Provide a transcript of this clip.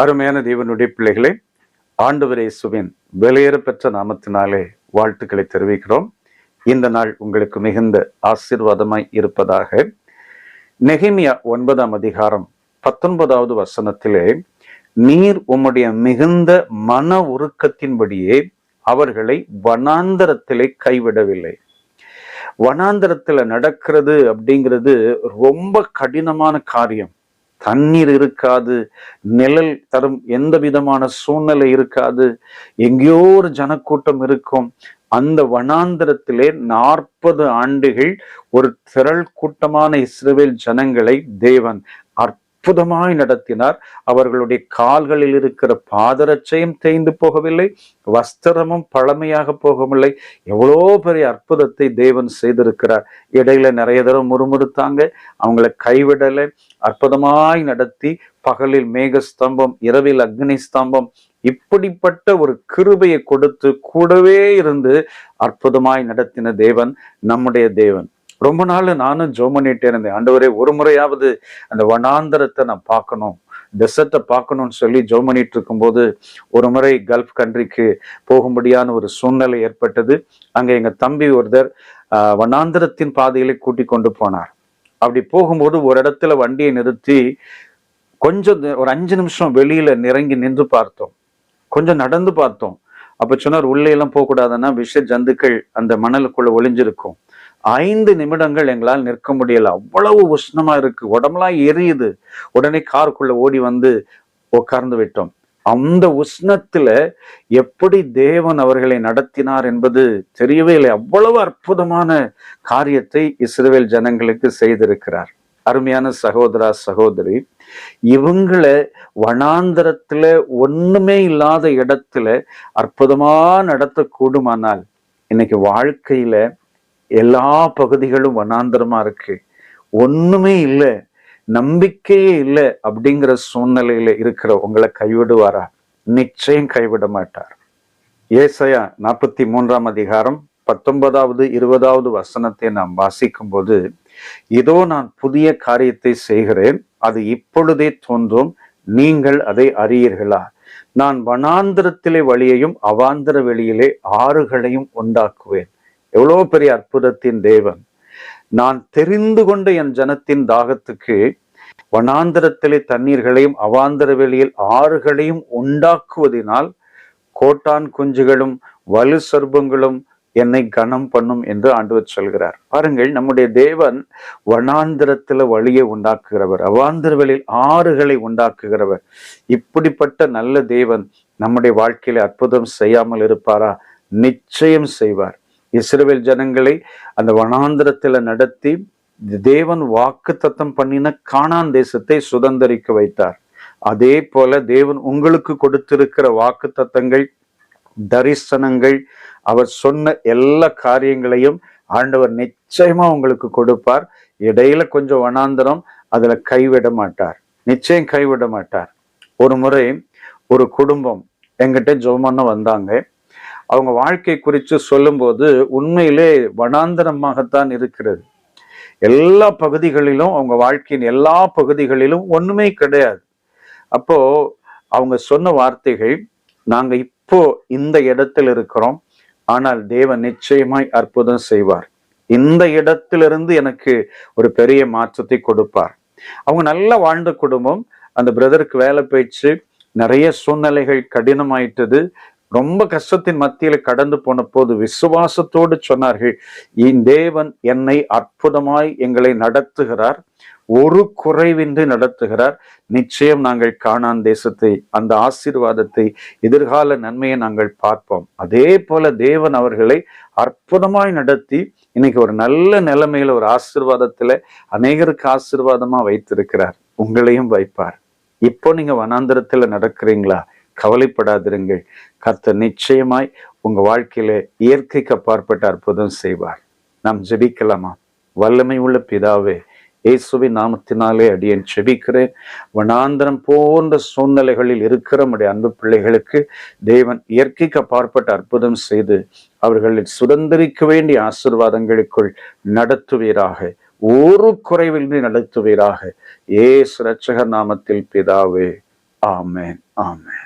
அருமையான தேவனுடைய பிள்ளைகளே ஆண்டவர் இயேசுவின் வெளியேற பெற்ற நாமத்தினாலே வாழ்த்துக்களை தெரிவிக்கிறோம். இந்த நாள் உங்களுக்கு மிகுந்த ஆசீர்வாதமாய் இருப்பதாக. நெகிமியா ஒன்பதாம் அதிகாரம் பத்தொன்பதாவது வசனத்திலே நீர் உம்முடைய மிகுந்த மன உருக்கத்தின்படியே அவர்களை வனாந்தரத்திலே கைவிடவில்லை. வனாந்தரத்துல நடக்கிறது அப்படிங்கிறது ரொம்ப கடினமான காரியம். தண்ணீர் இருக்காது நிழல் தரும் எந்த விதமான சூழ்நிலை இருக்காது. எங்கேயோ ஒரு ஜனக்கூட்டம் இருக்கும். அந்த வனாந்திரத்திலே நாற்பது ஆண்டுகள் ஒரு திரள் கூட்டமான இஸ்ரேல் ஜனங்களை தேவன் அற்புதமாய் நடத்தினார். அவர்களுடைய கால்களில் இருக்கிற பாதரட்சையும் தேய்ந்து போகவில்லை. வஸ்திரமும் பழமையாக போகவில்லை. எவ்வளோ பெரிய அற்புதத்தை தேவன் செய்திருக்கிறார். இடையில நிறைய தடவை முறுமுறுத்தாங்க. அவங்கள கைவிடலை. அற்புதமாய் நடத்தி பகலில் மேக ஸ்தம்பம் இரவில் அக்னி ஸ்தம்பம் இப்படிப்பட்ட ஒரு கிருபையை கொடுத்து கூடவே இருந்து அற்புதமாய் நடத்தின தேவன் நம்முடைய தேவன். ரொம்ப நாள் நானும் ஜோம் பண்ணிட்டே இருந்தேன். ஆண்டவரே ஒரு முறையாவது அந்த வனாந்தரத்தை நான் பார்க்கணும். டெசர்ட்டை பார்க்கணும்னு சொல்லி ஜோம் பண்ணிட்டு இருக்கும்போது ஒரு முறை கல்ஃப் கண்ட்ரிக்கு போகும்படியான ஒரு சூழ்நிலை ஏற்பட்டது. அங்கே எங்கள் தம்பி ஒருத்தர் வனாந்திரத்தின் வனாந்தரத்தின் பாதையிலே கூட்டி கொண்டு போனார். அப்படி போகும்போது ஒரு இடத்துல வண்டியை நிறுத்தி கொஞ்சம் ஒரு அஞ்சு நிமிஷம் வெளியில நிறங்கி நின்று பார்த்தோம். கொஞ்சம் நடந்து பார்த்தோம். அப்ப சொன்னார் உள்ளே எல்லாம் போகக்கூடாதுன்னா விஷ ஜந்துக்கள் அந்த மணலுக்குள்ள ஒளிஞ்சிருக்கும். ஐந்து நிமிடங்கள் எங்களால் நிற்க முடியல. அவ்வளவு உஷ்ணமா இருக்கு. உடம்புலாம் எரியுது. உடனே காருக்குள்ள ஓடி வந்து உட்கார்ந்து விட்டோம். அந்த உஷ்ணத்துல எப்படி தேவன் அவர்களை நடத்தினார் என்பது தெரியவே இல்லை. அவ்வளவு அற்புதமான காரியத்தை இஸ்ரேல் ஜனங்களுக்கு செய்திருக்கிறார். அருமையான சகோதரா சகோதரி இவங்களை வனாந்தரத்துல ஒண்ணுமே இல்லாத இடத்துல அற்புதமா நடத்தக்கூடுமானால் இன்னைக்கு வாழ்க்கையில எல்லா பகுதிகளும் வனாந்தரமா இருக்கு. ஒண்ணுமே இல்லை. நம்பிக்கையே இல்லை அப்படிங்கிற சூழ்நிலையில இருக்கிற உங்களை கைவிடுவாரா? நிச்சயம் கைவிட மாட்டார். ஏசையா நாற்பத்தி மூன்றாம் அதிகாரம் பத்தொன்பதாவது இருபதாவது வசனத்தை நாம் வாசிக்கும் போது இதோ நான் புதிய காரியத்தை செய்கிறேன். அது இப்பொழுதே தோன்றும். நீங்கள் அதை அறியீர்களா? நான் வனாந்திரத்திலே வழியையும் அவாந்திர வெளியிலே ஆறுகளையும் உண்டாக்குவேன். எவ்வளவு பெரிய அற்புதத்தின் தேவன். நான் தெரிந்து கொண்ட என் ஜனத்தின் தாகத்துக்கு வனாந்திரத்திலே தண்ணீர்களையும் அவாந்தர வெளியில் ஆறுகளையும் உண்டாக்குவதினால் கோட்டான் குஞ்சுகளும் வலு சர்பங்களும் என்னை கனம் பண்ணும் என்று ஆண்டவர் சொல்கிறார். பாருங்கள் நம்முடைய தேவன் வனாந்திரத்துல வழியை உண்டாக்குகிறவர் அவாந்திர வெளியில் ஆறுகளை உண்டாக்குகிறவர். இப்படிப்பட்ட நல்ல தேவன் நம்முடைய வாழ்க்கையில அற்புதம் செய்யாமல் இருப்பாரா? நிச்சயம் செய்வார். இஸ்ரேல் ஜனங்களை அந்த வனாந்திரத்தில் நடத்தி தேவன் வாக்கு தத்தம் பண்ணின காணான் தேசத்தை சுதந்தரிக்க வைத்தார். அதே போல தேவன் உங்களுக்கு கொடுத்திருக்கிற வாக்கு தத்தங்கள் தரிசனங்கள் அவர் சொன்ன எல்லா காரியங்களையும் ஆண்டவர் நிச்சயமா உங்களுக்கு கொடுப்பார். இடையில கொஞ்சம் வனாந்தரம் அதுல கைவிட மாட்டார். நிச்சயம் கைவிட மாட்டார். ஒரு முறை ஒரு குடும்பம் எங்கிட்ட ஜோமண்ண வந்தாங்க. அவங்க வாழ்க்கை குறித்து சொல்லும்போது உண்மையிலே வனாந்தரமாகத்தான் இருக்கிறது. எல்லா பகுதிகளிலும் அவங்க வாழ்க்கையின் எல்லா பகுதிகளிலும் ஒண்ணுமே கிடையாது. அப்போ அவங்க சொன்ன வார்த்தைகள் நாங்க இப்போ இந்த இடத்தில் இருக்கிறோம். ஆனால் தேவன் நிச்சயமாய் அற்புதம் செய்வார். இந்த இடத்திலிருந்து எனக்கு ஒரு பெரிய மாற்றத்தை கொடுப்பார். அவங்க நல்லா வாழ்ந்த குடும்பம். அந்த பிரதருக்கு வேலை போயிடுச்சு. நிறைய சூழ்நிலைகள் கடினமாயிட்டது. ரொம்ப கஷ்டத்தின் மத்தியில கடந்து போன போது விசுவாசத்தோடு சொன்னார்கள் இந்த தேவன் என்னை அற்புதமாய் எங்களை நடத்துகிறார் ஒரு குறைவின்றி நடத்துகிறார். நிச்சயம் நாங்கள் காணான் தேசத்தை அந்த ஆசீர்வாதத்தை எதிர்கால நன்மையை நாங்கள் பார்ப்போம். அதே போல தேவன் அவர்களை அற்புதமாய் நடத்தி இன்னைக்கு ஒரு நல்ல நிலைமையில ஒரு ஆசீர்வாதத்துல அநேகருக்கு ஆசீர்வாதமா வைத்திருக்கிறார். உங்களையும் வைப்பார். இப்போ நீங்க வனாந்திரத்துல நடக்கிறீங்களா? கவலைப்படாதிருங்கள். கர்த்தர் நிச்சயமாய் உங்க வாழ்க்கையில இயற்கைக்கு அப்பாற்பட்ட அற்புதம் செய்வார். நாம் ஜெபிக்கலாமா? வல்லமை உள்ள பிதாவே இயேசுவின் நாமத்தினாலே அடியேன் செபிக்கிறேன் வனாந்திரம் போன்ற சூழ்நிலைகளில் இருக்கிற நம்முடைய அன்பு பிள்ளைகளுக்கு தேவன் இயற்கைக்கு அப்பாற்பட்ட அற்புதம் செய்து அவர்களை சுதந்திரிக்க வேண்டிய ஆசீர்வாதங்களுக்குள் நடத்துவீராக. ஒரு குறைவின்றி நடத்துவீராக. ஏசு ரட்சகர் நாமத்தில் பிதாவே ஆமேன் ஆமேன்.